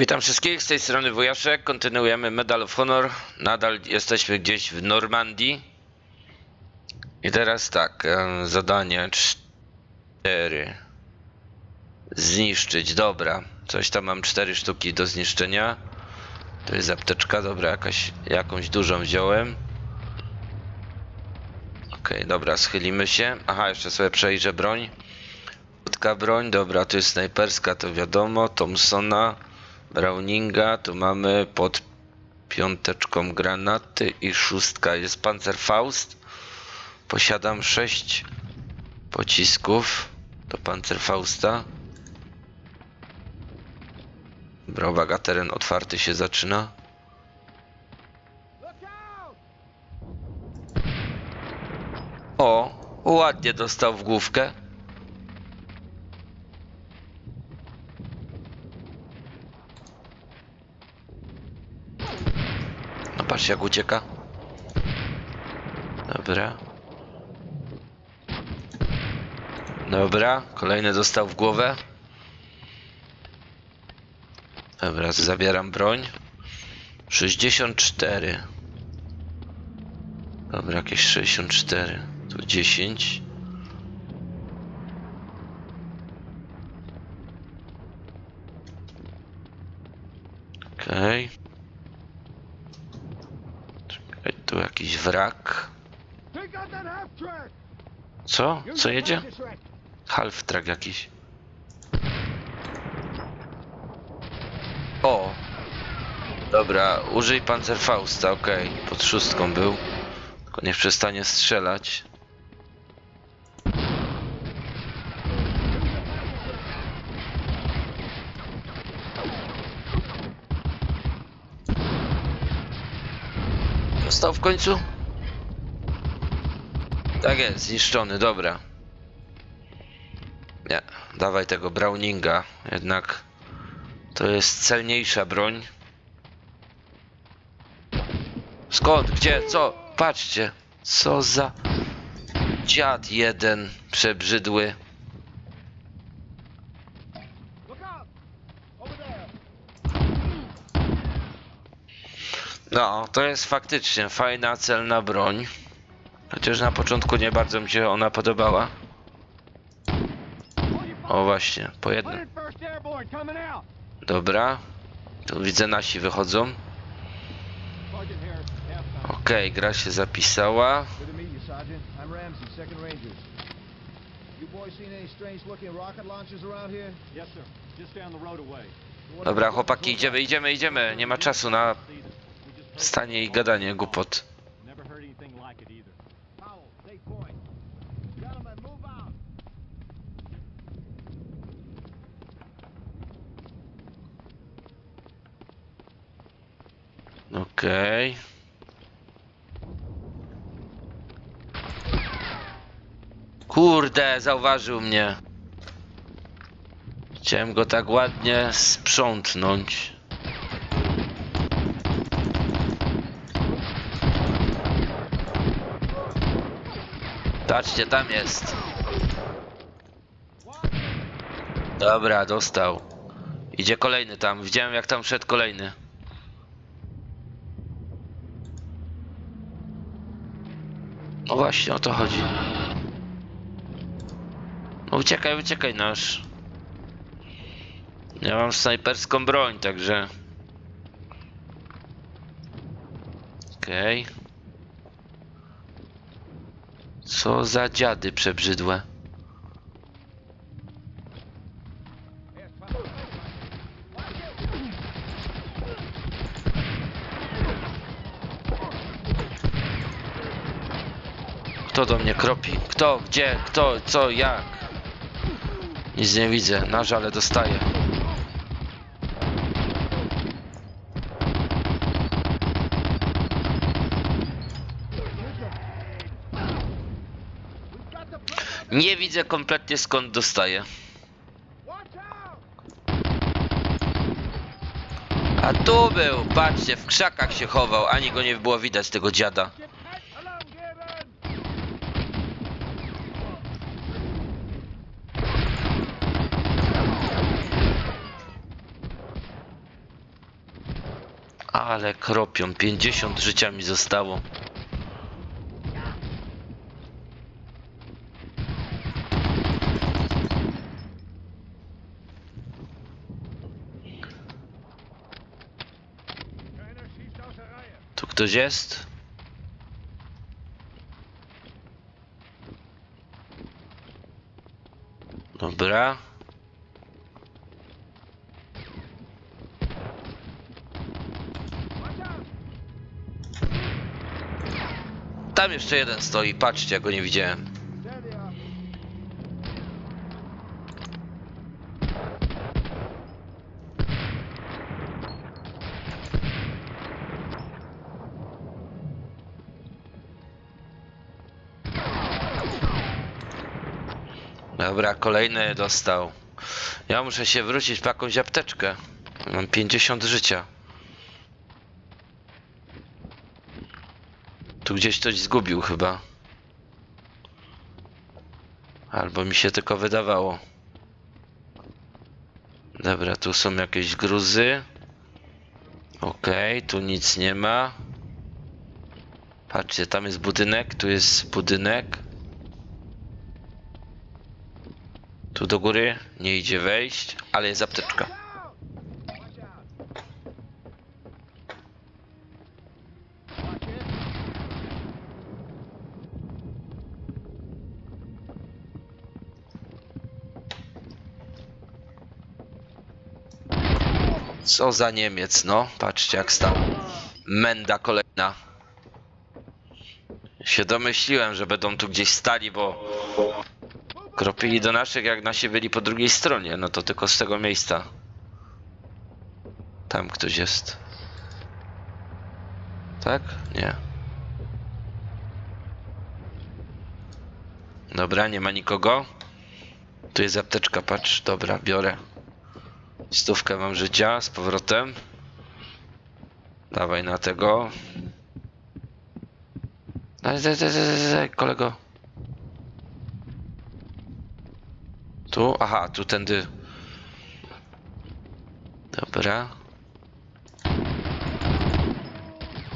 Witam wszystkich, z tej strony Wujaszek, kontynuujemy Medal of Honor, nadal jesteśmy gdzieś w Normandii. I teraz tak, em, zadanie 4. Zniszczyć, dobra. Coś tam mam 4 sztuki do zniszczenia. To jest apteczka, dobra, jakaś, jakąś dużą wziąłem. Okej, dobra, schylimy się. Aha, jeszcze sobie przejrzę broń. Krótka broń, dobra, to jest snajperska, to wiadomo, Thompsona. Browninga, tu mamy pod piąteczką granaty i szóstka jest Panzerfaust. Posiadam sześć pocisków do Panzerfausta. Dobra, uwaga, teren otwarty się zaczyna. O, ładnie dostał w główkę. Patrz jak ucieka. Dobra. Dobra, kolejny dostał w głowę. Dobra, zabieram broń. 64. Dobra, jakieś 64. Tu 10. Okej. Czekaj, tu jakiś wrak. Take out that half track. Co? Co jedzie? Half track jakiś. O! Dobra, użyj Panzerfausta, okej. Pod szóstką był. Tylko niech przestanie strzelać. Został w końcu? Tak jest, zniszczony, dobra. Nie, dawaj tego Browninga, jednak to jest celniejsza broń. Skąd? Gdzie? Co? Patrzcie, co za dziad jeden przebrzydły. No, to jest faktycznie fajna, celna broń. Chociaż na początku nie bardzo mi się ona podobała. O właśnie, po jednym. 101st Airborne coming out. Dobra. Tu widzę nasi wychodzą. Okej, gra się zapisała. Dobra, chłopaki, idziemy, idziemy, idziemy. Nie ma czasu na stanie i gadanie głupot. Okej. Kurde, zauważył mnie. Chciałem go tak ładnie sprzątnąć. Patrzcie, tam jest. Dobra, dostał. Idzie kolejny tam. Widziałem jak tam szedł kolejny. No właśnie, o to chodzi. No uciekaj, uciekaj nasz. Ja mam snajperską broń, także... Okej. Co za dziady przebrzydłe. Kto do mnie kropi? Kto? Gdzie? Kto? Co? Jak? Nic nie widzę. Na żale dostaję. Nie widzę kompletnie skąd dostaję. A tu był, patrzcie, w krzakach się chował, ani go nie było widać tego dziada. Ale kropią, 50 życia mi zostało. Tu ktoś jest? Dobra. Tam jeszcze jeden stoi, patrzcie, ja go nie widziałem. Dobra, kolejny dostał. Ja muszę się wrócić po jakąś apteczkę. Mam 50 życia. Tu gdzieś ktoś zgubił chyba. Albo mi się tylko wydawało. Dobra, tu są jakieś gruzy. Okej, tu nic nie ma. Patrzcie, tam jest budynek, tu jest budynek. Tu do góry nie idzie wejść, ale jest apteczka. Co za Niemiec, no. Patrzcie jak stał. Menda kolejna. Się domyśliłem, że będą tu gdzieś stali, bo kropili do naszych, jak nasi byli po drugiej stronie. No to tylko z tego miejsca. Tam ktoś jest. Tak? Nie. Dobra, nie ma nikogo. Tu jest apteczka, patrz. Dobra, biorę. Stówkę mam życia z powrotem. Dawaj na tego. Daj, daj, daj, daj, daj, kolego. Tu? Aha, tu tędy. Dobra.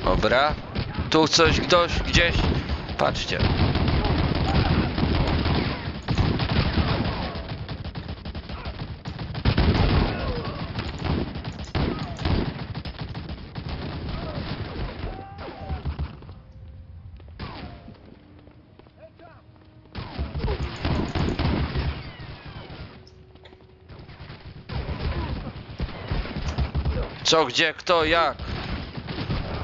Dobra. Tu coś, ktoś, gdzieś. Patrzcie. Co, gdzie, kto, jak?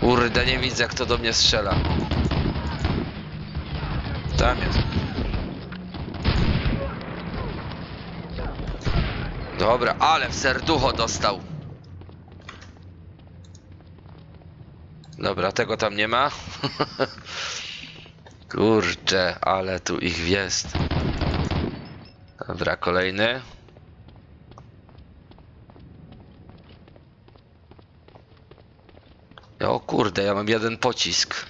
Kurde, nie widzę, kto do mnie strzela. Tam jest. Dobra, ale w serducho dostał. Dobra, tego tam nie ma. Kurczę, ale tu ich jest. Dobra, kolejny. O kurde, ja mam jeden pocisk.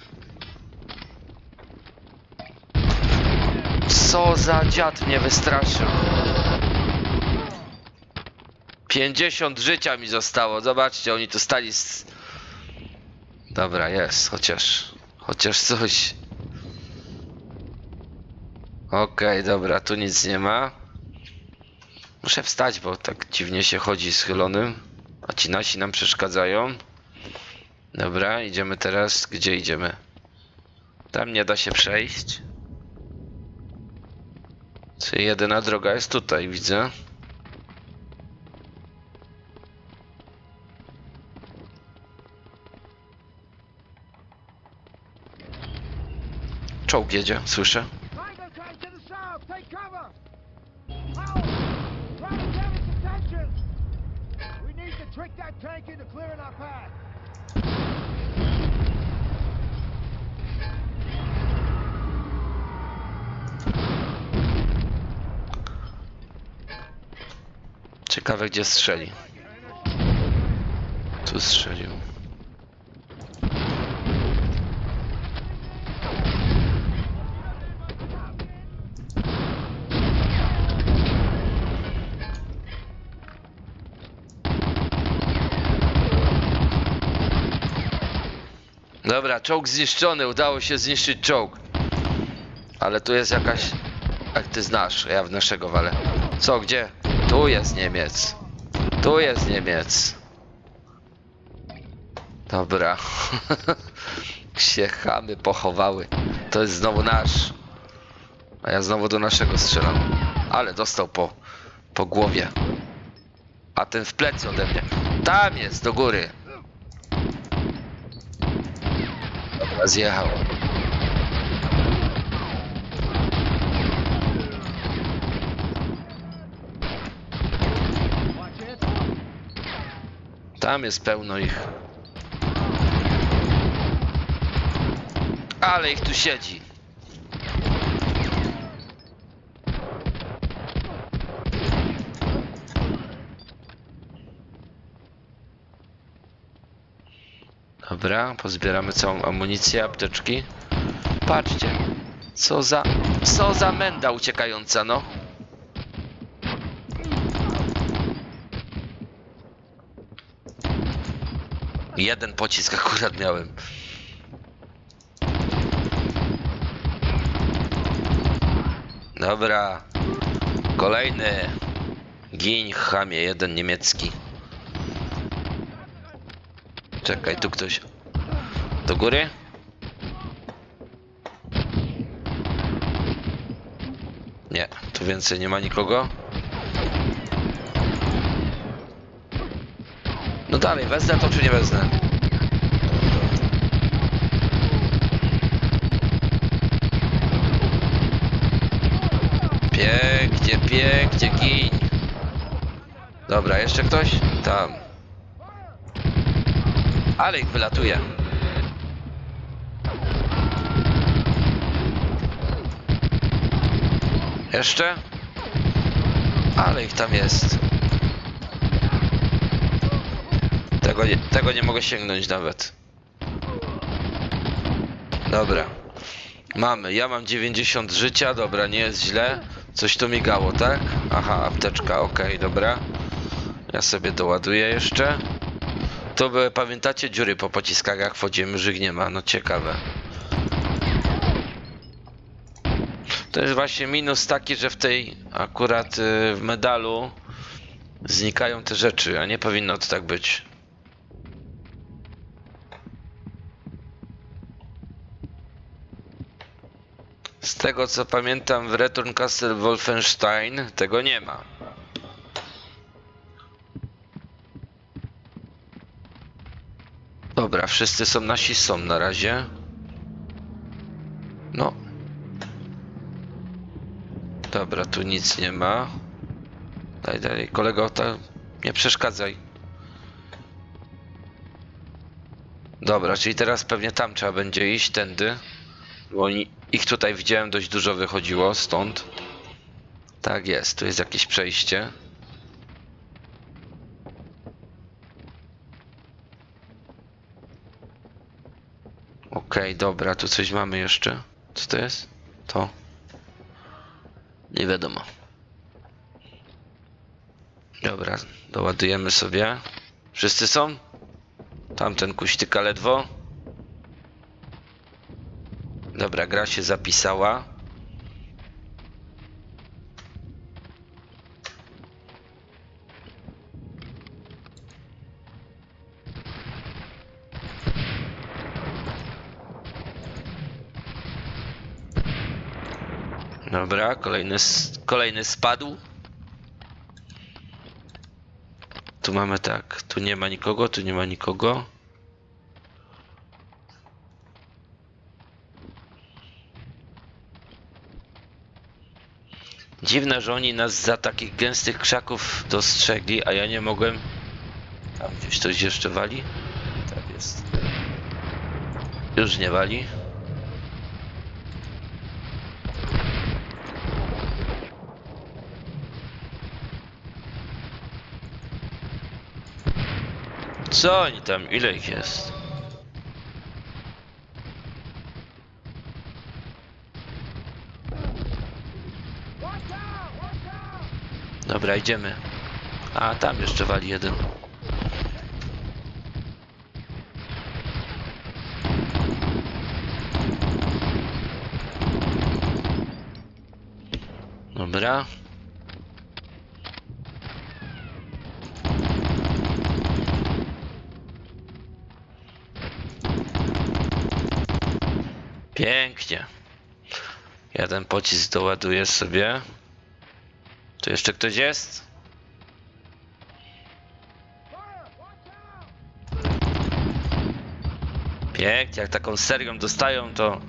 Co za dziad mnie wystraszył. 50 życia mi zostało. Zobaczcie, oni tu stali z... Dobra, jest, chociaż... Chociaż coś. Okej, dobra, tu nic nie ma. Muszę wstać, bo tak dziwnie się chodzi schylonym. A ci nasi nam przeszkadzają. Dobra, idziemy teraz. Gdzie idziemy? Tam nie da się przejść. Czyli jedyna droga jest tutaj, widzę. Czołg jedzie, słyszę. Trick that tank into clearing our path! Ciekawe gdzie strzeli. Tu strzelił. Dobra, czołg zniszczony, udało się zniszczyć czołg. Ale tu jest jakaś... Jak ty znasz, ja w naszego walę. Co, gdzie? Tu jest Niemiec. Tu jest Niemiec. Dobra. się pochowały. To jest znowu nasz. A ja znowu do naszego strzelam. Ale dostał po, po głowie. A ten w plecy ode mnie. Tam jest, do góry. Dobra, zjechał. Tam jest pełno ich. Ale ich tu siedzi. Dobra, pozbieramy całą amunicję, apteczki. Patrzcie, co za, co za menda uciekająca, no. Jeden pocisk akurat miałem. Dobra. Kolejny. Giń, chamie, jeden niemiecki. Czekaj, tu ktoś. Do góry? Nie, tu więcej nie ma nikogo. No dalej, wezmę to czy nie wezmę? Pięknie, pięknie, gin. Dobra, jeszcze ktoś? Tam. Ale wylatuje. Jeszcze? Ale ich tam jest. Tego nie, tego nie mogę sięgnąć nawet. Dobra. Mamy, ja mam 90 życia, dobra, nie jest źle. Coś tu migało, tak? Aha, apteczka, okej, dobra. Ja sobie doładuję jeszcze. To były, pamiętacie, dziury po pociskach, jak wchodzimy, że ich nie ma, no ciekawe. To jest właśnie minus taki, że w tej akurat y, w medalu znikają te rzeczy, a nie powinno to tak być. Z tego co pamiętam w Return Castle Wolfenstein tego nie ma. Dobra, wszyscy są nasi są na razie. No. Dobra, tu nic nie ma. Daj dalej, kolego, to nie przeszkadzaj. Dobra, czyli teraz pewnie tam trzeba będzie iść, tędy. Bo oni, ich tutaj widziałem dość dużo wychodziło stąd. Tak jest, tu jest jakieś przejście. Okej, dobra, tu coś mamy jeszcze. Co to jest? To. Nie wiadomo. Dobra, doładujemy sobie. Wszyscy są? Tamten kuśtyka ledwo. Dobra, gra się zapisała. Dobra, kolejny, kolejny spadł. Tu mamy tak, tu nie ma nikogo, tu nie ma nikogo. Dziwne, że oni nas za takich gęstych krzaków dostrzegli, a ja nie mogłem. Tam gdzieś coś jeszcze wali? Tak jest. Już nie wali. Co oni tam? Ile ich jest? Dobra, idziemy. A, tam jeszcze wali jeden. Dobra. Pięknie. Jeden pocisk doładuję sobie. Tu jeszcze ktoś jest? Pięknie, jak taką serią dostają, to...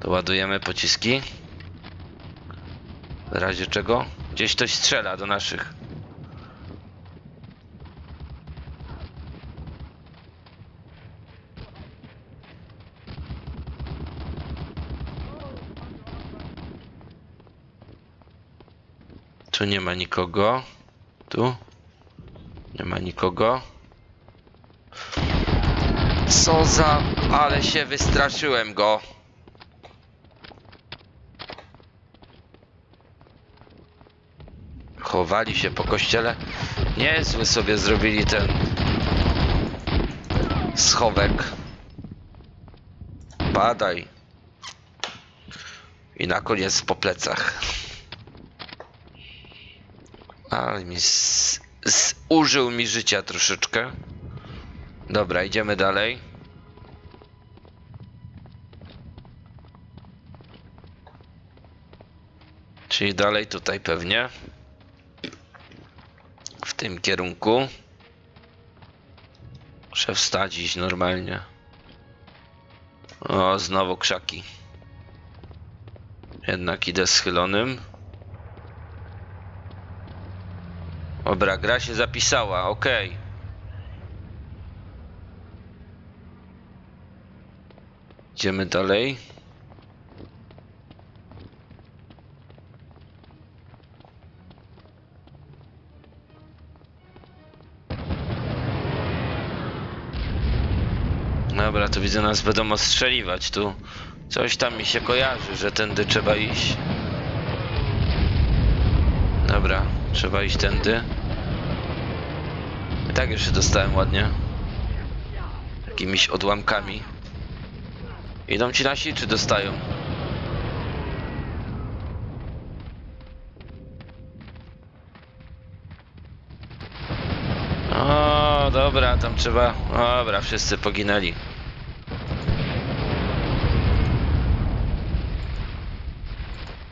Doładujemy pociski. W razie czego? Gdzieś ktoś strzela do naszych. Tu nie ma nikogo. Tu? Nie ma nikogo. Co za... Ale się wystraszyłem go. Chowali się po kościele. Niezły sobie zrobili ten... Schowek. Badaj. I na koniec po plecach. Ale mi z, z, użył mi życia troszeczkę. Dobra, idziemy dalej. Czyli dalej tutaj pewnie. W tym kierunku. Muszę wstać iść normalnie. O, znowu krzaki. Jednak idę schylonym. Dobra, gra się zapisała, okej. Idziemy dalej. Dobra, tu widzę nas będą ostrzeliwać tu. Coś tam mi się kojarzy, że tędy trzeba iść. Dobra, trzeba iść tędy. Tak jeszcze dostałem ładnie. Jakimiś odłamkami. Idą ci nasi, czy dostają? O, dobra, tam trzeba. Dobra, wszyscy poginęli.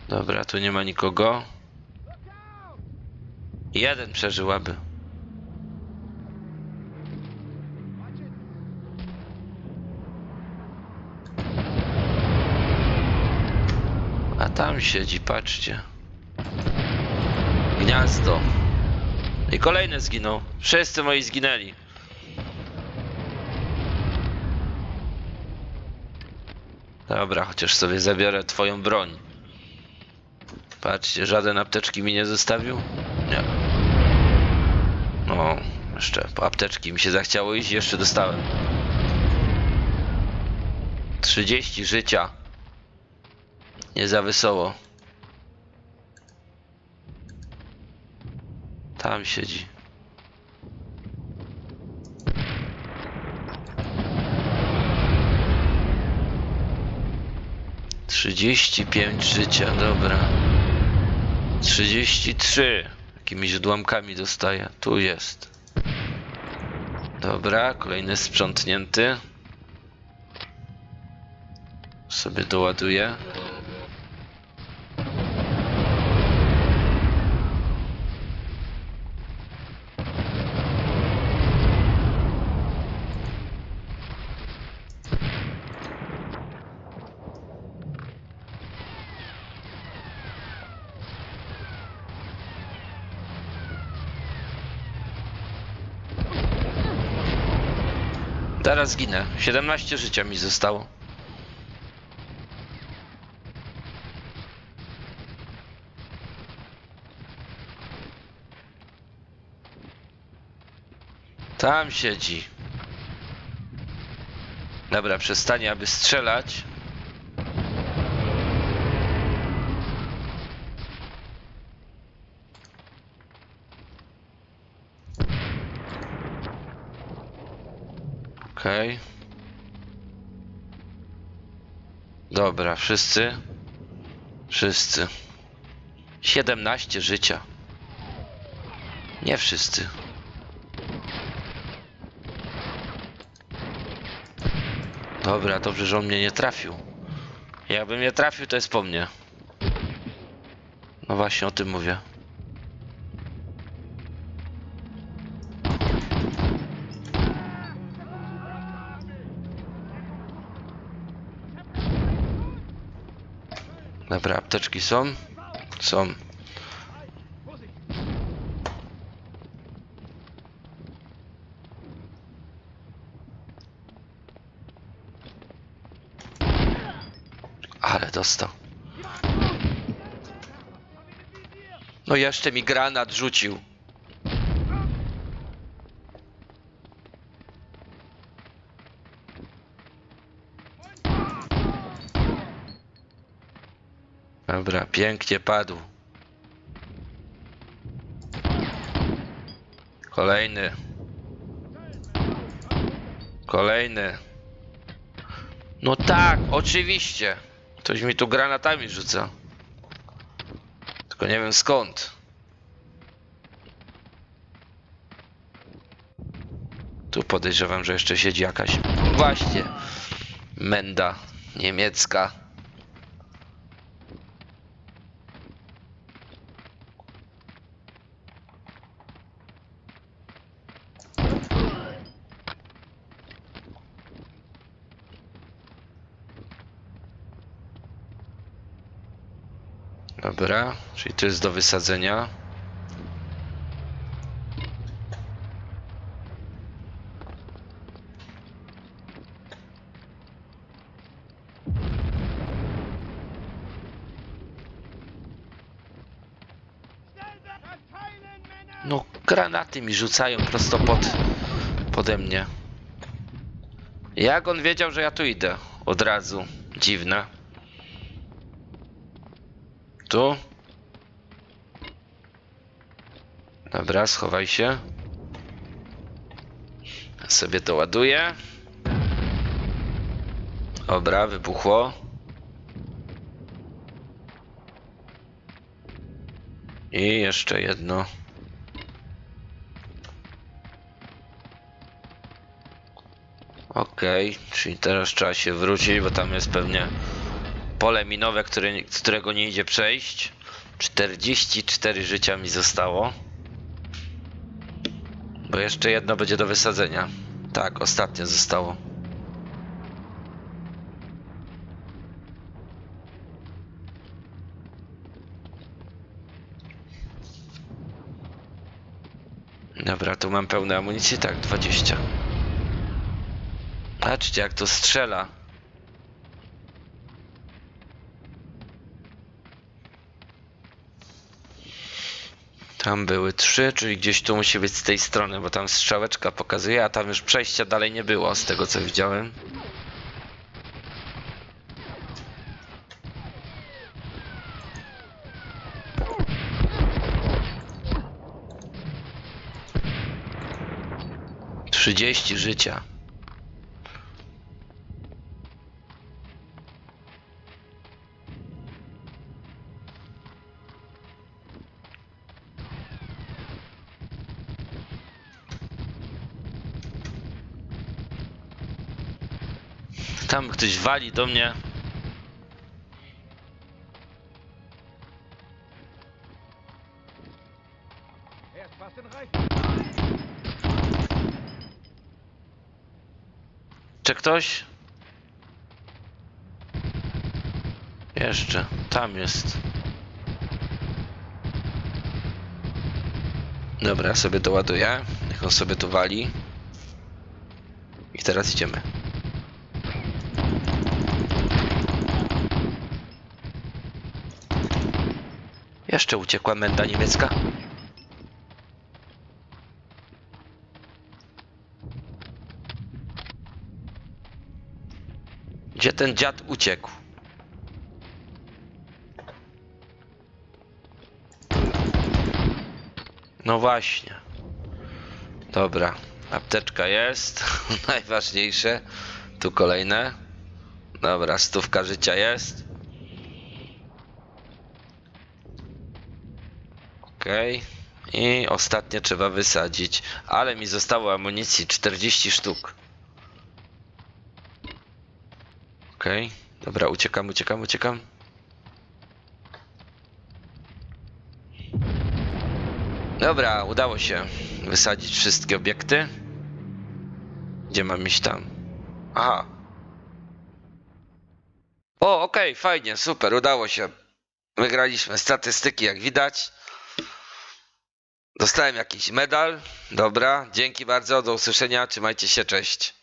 Dobra, tu nie ma nikogo. Jeden przeżyłaby. A tam siedzi, patrzcie. Gniazdo. I kolejny zginął. Wszyscy moi zginęli. Dobra, chociaż sobie zabiorę twoją broń. Patrzcie, żaden apteczki mi nie zostawił? Nie. No, jeszcze po apteczki mi się zachciało iść, jeszcze dostałem. 30 życia. Nie za wesoło. Tam siedzi. Trzydzieści pięć życia, dobra. Trzydzieści trzy. Jakimiś odłamkami dostaję. Tu jest. Dobra, kolejny sprzątnięty. Sobie doładuję. Teraz zginę. 17 życia mi zostało. Tam siedzi. Dobra, przestanie aby strzelać. Okej. Dobra, wszyscy? Wszyscy. 17 życia. Nie wszyscy. Dobra, dobrze, że on mnie nie trafił. Jakby mnie trafił, to jest po mnie. No właśnie o tym mówię. Dobra, apteczki są? Są. Ale dostał. No jeszcze mi granat rzucił. Dobra, pięknie padł. Kolejny. Kolejny. No tak, oczywiście. Ktoś mi tu granatami rzuca. Tylko nie wiem skąd. Tu podejrzewam, że jeszcze siedzi jakaś. Właśnie. Menda niemiecka. Dobra, czyli to jest do wysadzenia. No, granaty mi rzucają prosto pod, pode mnie. Jak on wiedział, że ja tu idę? Od razu. Dziwne. Tu. Dobra, schowaj się. Sobie to ładuję. Dobra, wybuchło. I jeszcze jedno. Okej, czyli teraz trzeba się wrócić, bo tam jest pewnie pole minowe, które, z którego nie idzie przejść. 44 życia mi zostało. Bo jeszcze jedno będzie do wysadzenia. Tak, ostatnie zostało. Dobra, tu mam pełne amunicji, tak, 20. Patrzcie jak to strzela. Tam były trzy, czyli gdzieś tu musi być z tej strony, bo tam strzałeczka pokazuje, a tam już przejścia dalej nie było, z tego co widziałem. Trzydzieści życia. Ktoś wali do mnie. Czy ktoś? Jeszcze. Tam jest. Dobra, sobie doładuję. Niech on sobie tu wali. I teraz idziemy. Jeszcze uciekła menda niemiecka. Gdzie ten dziad uciekł? No właśnie. Dobra, apteczka jest, najważniejsze. Tu kolejne. Dobra, stówka życia jest. Okej. I ostatnie trzeba wysadzić. Ale mi zostało amunicji 40 sztuk. Okej. Dobra, uciekam, uciekam, uciekam. Dobra, udało się wysadzić wszystkie obiekty. Gdzie mam iść tam? Aha. O, okej, fajnie, super, udało się. Wygraliśmy statystyki, jak widać. Dostałem jakiś medal. Dobra, dzięki bardzo, do usłyszenia, trzymajcie się, cześć.